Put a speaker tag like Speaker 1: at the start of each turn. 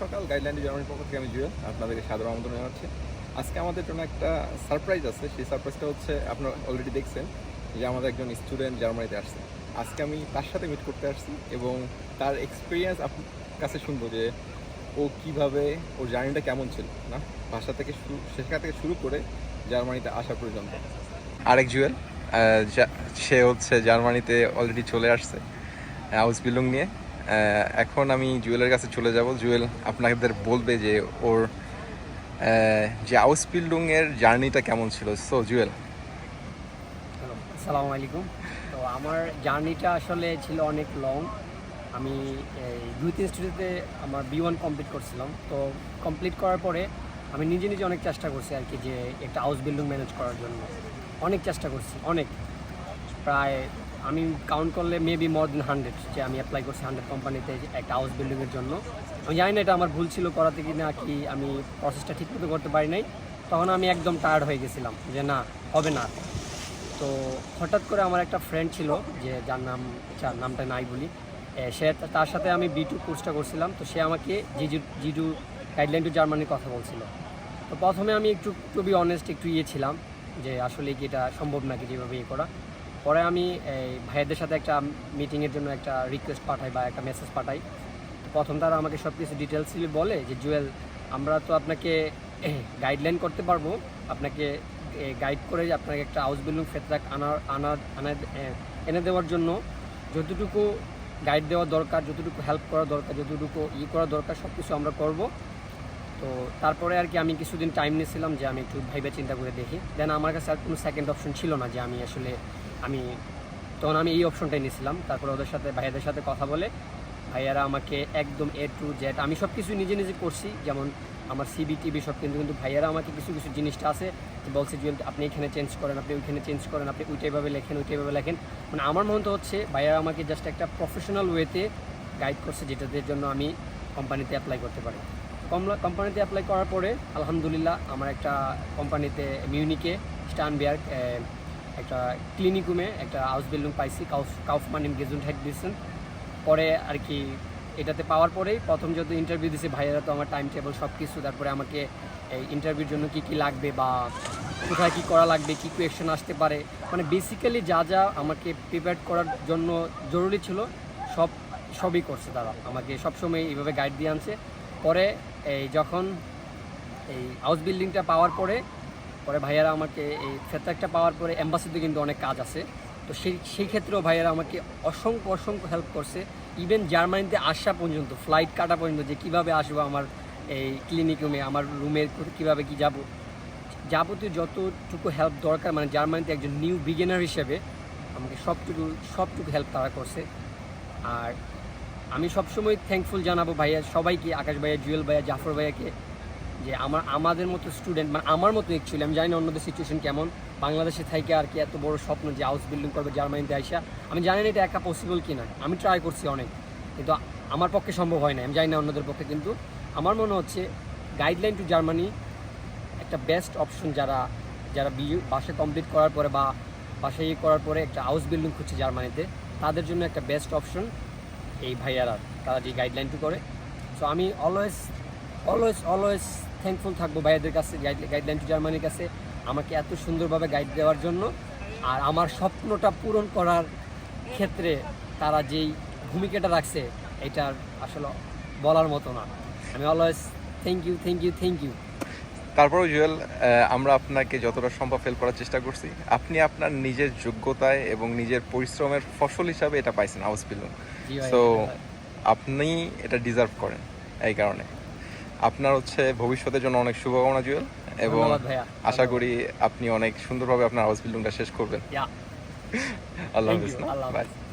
Speaker 1: সকাল গাইডলাইন জার্মানির পক্ষ থেকে আমি জুয়েল, আপনাদেরকে সাদর আমন্ত্রণ জানাচ্ছি। আজকে আমাদের জন্য একটা সারপ্রাইজ আছে, সেই সারপ্রাইজটা হচ্ছে আপনারা অলরেডি দেখছেন যে আমাদের একজন স্টুডেন্ট জার্মানিতে আসছে। আজকে আমি তার সাথে মিট করতে আসছি এবং তার এক্সপিরিয়েন্স আপনার কাছে শুনব যে ও কীভাবে, ওর জার্নিটা কেমন ছিল, না? ভাষা থেকে শুরু শেখা থেকে শুরু করে জার্মানিতে আসা পর্যন্ত। আরেক জুয়েল সে হচ্ছে জার্মানিতে অলরেডি চলে আসছে হাউস বিল্ডিং নিয়ে। এখন আমি জুয়েলের কাছে চলে যাব। জুয়েল আপনাদের বলবে যে ওর যে বিল্ডিং এর জার্নিটা কেমন ছিল। সো জুয়েল।
Speaker 2: আসসালামু আলাইকুম। তো আমার জার্নিটা আসলে ছিল অনেক লং আমি দুই তিন স্টুডিওতে আমার বি ওয়ান কমপ্লিট করছিলাম। তো কমপ্লিট করার পরে আমি নিজে নিজে অনেক চেষ্টা করছি আর কি যে একটা হাউস বিল্ডিং ম্যানেজ করার জন্য। অনেক চেষ্টা করছি, অনেক। প্রায় আমি কাউন্ট করলে মেবি মোর দেন হান্ড্রেড যে আমি অ্যাপ্লাই করছি হান্ড্রেড কোম্পানিতে একটা হাউস বিল্ডিংয়ের জন্য। আমি জানি না এটা আমার ভুল ছিল করাতে কি না কি, আমি প্রসেসটা ঠিকমতো করতে পারি নাই। তখন আমি একদম টায়ার্ড হয়ে গেছিলাম যে না, হবে না। তো হঠাৎ করে আমার একটা ফ্রেন্ড ছিল যে যার নাম যার নামটা নাই বলি। সে তার সাথে আমি বি টু কোর্সটা করছিলাম। তো সে আমাকে জিজু জিজু গাইডলাইন টু জার্মানির কথা বলছিল। তো প্রথমে আমি একটু টু বি অনেস্ট একটু ইয়ে ছিলাম যে আসলে কি এটা সম্ভব নাকি যেভাবে ইয়ে করা। পরে আমি এই ভাইয়াদের সাথে একটা মিটিংয়ের জন্য একটা রিকোয়েস্ট পাঠাই বা একটা মেসেজ পাঠাই। প্রথম তারা আমাকে সব কিছু ডিটেলস বলে যে, জুয়েল, আমরা তো আপনাকে গাইডলাইন করতে পারব। আপনাকে গাইড করে আপনাকে একটা হাউস বিল্ডিং ফেতরাক আনার আনার আনা এনে দেওয়ার জন্য যতটুকু গাইড দেওয়া দরকার, যতটুকু হেল্প করা দরকার, যতটুকু ই করা দরকার সব কিছু আমরা করব। তো তারপরে আর কি আমি কিছুদিন টাইম নিয়েছিলাম যে আমি একটু ভাইবে চিন্তা করে দেখি। দেন আমার কাছে আর কোনো সেকেন্ড অপশন ছিল না যে আমি আসলে আমি তখন আমি এই অপশনটাই নিয়েছিলাম তারপরে ওদের সাথে, ভাইয়াদের সাথে কথা বলে ভাইয়ারা আমাকে একদম এ টু জেড আমি সব কিছু নিজে নিজে করছি। যেমন আমার সিবি টিভি সব কিন্তু কিন্তু ভাইয়ারা আমাকে কিছু কিছু জিনিসটা আছে যে বলছে জুয়েল আপনি এখানে চেঞ্জ করেন, আপনি ওইখানে চেঞ্জ করেন, আপনি ওইটাইভাবে লেখেন ওইটাইভাবে লেখেন। মানে আমার মনে হচ্ছে ভাইয়ারা আমাকে জাস্ট একটা প্রফেশনাল ওয়েতে গাইড করছে যেটাদের জন্য আমি কোম্পানিতে অ্যাপ্লাই করতে পারি। কোম্পানিতে অ্যাপ্লাই করার পরে আলহামদুলিল্লাহ আমার একটা কোম্পানিতে মিউনিকে স্টানবিয়ার্গ একটা ক্লিনিকুমে একটা হাউস বিল্ডিং পাইছি কাউফ কাউফমান ইন গেজুন হেড দিয়েছেন পরে আর কি এটাতে পাওয়ার পরেই প্রথম যত ইন্টারভিউ দিয়েছে ভাইয়েরা তো আমার টাইম টেবল সব কিছু তারপরে আমাকে এই ইন্টারভিউর জন্য কি কি লাগবে বা কোথায় কি করা লাগবে, কি কোয়েশন আসতে পারে। মানে বেসিক্যালি যা যা আমাকে প্রিপেয়ার করার জন্য জরুরি ছিল, সব, সবই করছে তারা। আমাকে সবসময় এইভাবে গাইড দিয়ে আনছে। পরে এই যখন এই হাউস বিল্ডিংটা পাওয়ার পরে পরে ভাইয়ারা আমাকে এই ফেতারটা পাওয়ার পরে অ্যাম্বাসিতে কিন্তু অনেক কাজ আছে। তো সেই সেই ক্ষেত্রেও ভাইয়ারা আমাকে অসংখ্য অসংখ্য হেল্প করছে। ইভেন জার্মানিতে আসা পর্যন্ত ফ্লাইট কাটা পর্যন্ত যে কীভাবে আসব আমার এই ক্লিনিক রুমে আমার রুমের কীভাবে কি যাব? যাবতীয় যতটুকু হেল্প দরকার মানে জার্মানিতে একজন নিউ বিগিনার হিসেবে আমাকে সবটুকু সবটুকু হেল্প তারা করছে। আর আমি সবসময় থ্যাঙ্কফুল জানাব ভাইয়া সবাইকে, আকাশ ভাইয়া, জুয়েল ভাইয়া, জাফর ভাইয়াকে। যে আমার, আমাদের মতো স্টুডেন্ট মানে আমার মতো অ্যাকচুয়ালি আমি জানি না অন্যদের সিচুয়েশন কেমন। বাংলাদেশে থেকে আর কি এত বড় স্বপ্ন যে হাউস বিল্ডিং করবে জার্মানিতে আইসা। আমি জানি না এটা একা পসিবল কি না আমি ট্রাই করছি অনেক। কিন্তু আমার পক্ষে সম্ভব হয় না আমি জানি না অন্যদের পক্ষে, কিন্তু আমার মনে হচ্ছে গাইডলাইন টু জার্মানি একটা বেস্ট অপশন যারা যারা বি বাসা কমপ্লিট করার পরে বা বাসা ইয়ে করার পরে একটা হাউস বিল্ডিং খুঁজছে জার্মানিতে তাদের জন্য একটা বেস্ট অপশন এই ভাইয়ারা, তারা যে গাইডলাইনটি করে। সো আমি অলওয়েজ অলওয়েজ অলওয়েজ থ্যাঙ্কফুল থাকব ভাইয়াদের কাছে গাইডলাইন টু জার্মানির কাছে আমাকে এত সুন্দরভাবে গাইড দেওয়ার জন্য। আর আমার স্বপ্নটা পূরণ করার ক্ষেত্রে তারা যেই ভূমিকাটা রাখছে এটার আসলে বলার মতো না। আমি always thank you thank you thank you
Speaker 1: তারপরেও জুয়েল আমরা আপনাকে যতটা সম্ভব হেল্প করার চেষ্টা করছি। আপনি আপনার নিজের যোগ্যতায় এবং নিজের পরিশ্রমের ফসল হিসাবে এটা পাইছেন হাউস বিল্ডিং সো আপনি এটা ডিজার্ভ করেন এই কারণে। আপনার হচ্ছে ভবিষ্যতের জন্য অনেক শুভকামনা জুয়েল এবং আশা করি আপনি অনেক সুন্দরভাবে আপনার হাউস বিল্ডিংটা শেষ করবেন।
Speaker 2: আল্লাহ
Speaker 1: বাই
Speaker 2: হাফিজ।